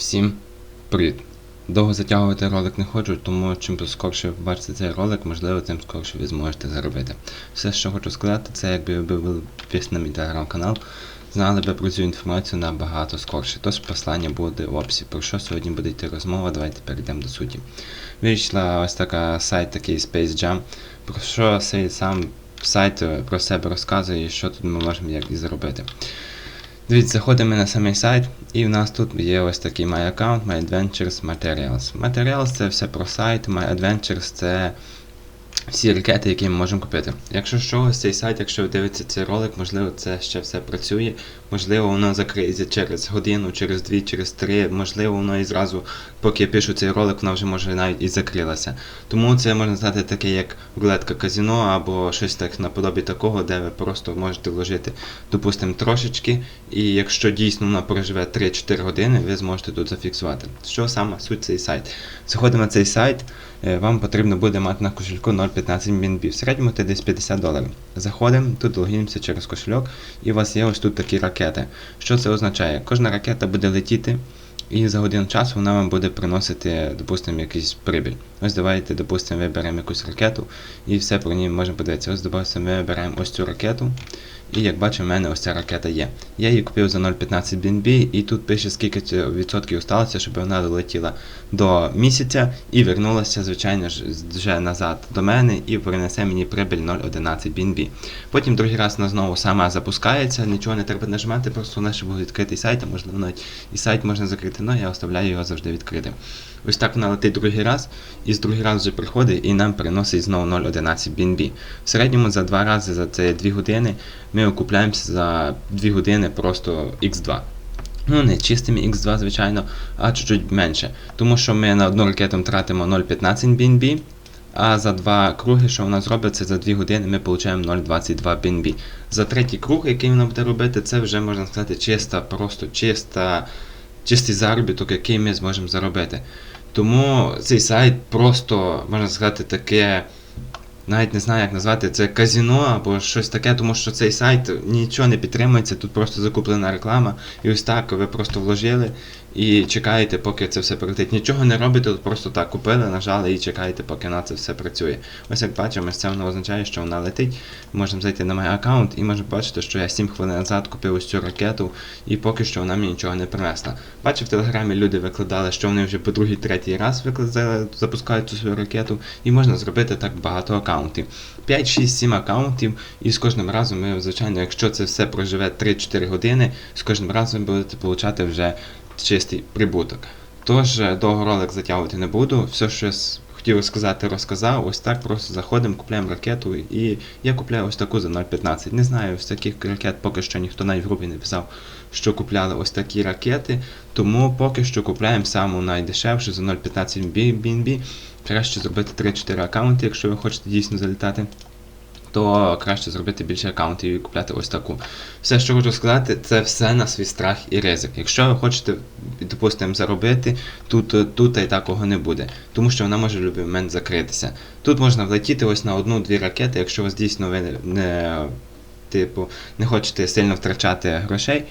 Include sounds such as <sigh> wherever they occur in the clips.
Всім привіт! Довго затягувати ролик не хочу, тому чим скорше ви побачите цей ролик, можливо, тим скорше ви зможете заробити. Все, що хочу сказати, це якби ви були підписані на мій телеграм-канал, знали би про цю інформацію набагато скорше. Тож послання буде в описі. Про що сьогодні буде йти розмова, давайте перейдемо до суті. Вийшла ось така сайт, такий Space Jam, про що цей сам сайт е, про себе розказує, і що тут ми можемо як і заробити. Дивіться, заходимо на самий сайт, і в нас тут є ось такий My Account, My Adventures, Materials. Materials це все про сайт, My Adventures це всі ракети, які ми можемо купити. Якщо що, цей сайт, якщо ви дивитеся цей ролик, можливо, це ще все працює, можливо, воно закриється через годину, через дві, через три, можливо, воно і зразу, поки я пишу цей ролик, воно вже може навіть і закрилося. Тому це можна сказати таке, як рулетка казіно або щось так наподобі такого, де ви просто можете вложити, допустимо, трошечки, і якщо дійсно воно проживе 3-4 години, ви зможете тут зафіксувати. Що саме суть цей сайт? Заходимо на цей сайт, вам потрібно буде мати на кошельку 0,15 BNB. В середньому це десь 50 доларів. Заходимо, тут логінимося через кошельок, і у вас є ось тут такі ракети. Що це означає? Кожна ракета буде летіти. І за годину часу вона вам буде приносити, допустимо, якийсь прибіль. Ось давайте, допустимо, виберемо якусь ракету і все про неї можемо подивитися. Ось, допустимо, ми вибираємо ось цю ракету. І як бачимо, в мене ось ця ракета є. Я її купив за 0,15 BNB, і тут пише, скільки відсотків осталося, щоб вона долетіла до місяця і вернулася, звичайно ж, вже назад до мене і принесе мені прибіль 0,11 BNB. Потім другий раз вона знову сама запускається, нічого не треба нажимати, просто вона ще буде відкритий сайт, а можливо навіть і сайт можна закрити, але я оставляю його завжди відкритим. Ось так вона летить другий раз, і з другий раз вже приходить і нам приносить знову 0,11 BNB. В середньому за два рази за це 2 години ми окупляємося за 2 години просто X2. Ну, не чистими X2, звичайно, а чуть-чуть менше. Тому що ми на одну ракету тратимо 0,15 BNB, а за два круги, що вона зробить, це за 2 години ми отримаємо 0,22 BNB. За третій круг, який вона буде робити, це вже можна сказати чиста, просто чиста, чистий заробіток, який ми зможемо заробити. Тому цей сайт просто, можна сказати, таке. Навіть не знаю, як назвати це казіно або щось таке, тому що цей сайт нічого не підтримується, тут просто закуплена реклама, і ось так ви просто вложили і чекаєте, поки це все прилетить. Нічого не робите, просто так купили, нажали і чекаєте, поки на це все працює. Ось як бачимо, це воно означає, що вона летить. Можемо зайти на мій аккаунт і можемо бачити, що я 7 хвилин назад купив ось цю ракету, і поки що вона мені нічого не принесла. Бачив, в телеграмі люди викладали, що вони вже по другий, третій раз викладали, запускають цю свою ракету, і можна зробити так багато аккаунтів. 5, 6, 7 аккаунтів, і з кожним разом ми, звичайно, якщо це все проживе 3-4 години, з кожним разом будете получати вже чистий прибуток. Тож е, довго ролик затягувати не буду. Все, що я хотів сказати, розказав. Ось так просто заходимо, купляємо ракету, і я купляю ось таку за 0,15. Не знаю, ось таких ракет поки що ніхто навіть в групі не писав, що купляли ось такі ракети. Тому поки що купляємо саму найдешевшу за 0,15 BNB. Краще зробити 3-4 аккаунти, якщо ви хочете дійсно залітати то краще зробити більше аккаунтів і купляти ось таку. Все, що хочу сказати, це все на свій страх і ризик. Якщо ви хочете, допустимо, заробити, тут, тут і такого не буде, тому що вона може в будь-який момент закритися. Тут можна влетіти ось на одну-дві ракети, якщо вас дійсно ви не, типу, не хочете сильно втрачати грошей.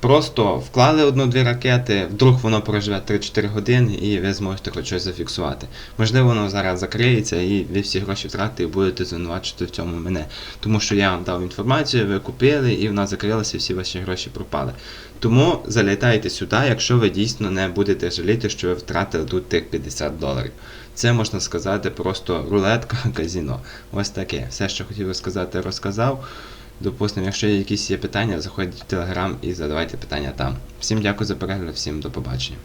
Просто вклали одну-дві ракети, вдруг воно проживе 3-4 години і ви зможете хоч щось зафіксувати. Можливо, воно зараз закриється і ви всі гроші втратите і будете звинувачувати в цьому мене. Тому що я вам дав інформацію, ви купили і вона закрилася, і всі ваші гроші пропали. Тому залітайте сюди, якщо ви дійсно не будете жаліти, що ви втратили тут тих 50 доларів. Це можна сказати просто рулетка <laughs> казіно. Ось таке. Все, що хотів розказати, розказав. Допустимо, якщо є якісь є питання, заходьте в Телеграм і задавайте питання там. Всім дякую за перегляд, всім до побачення.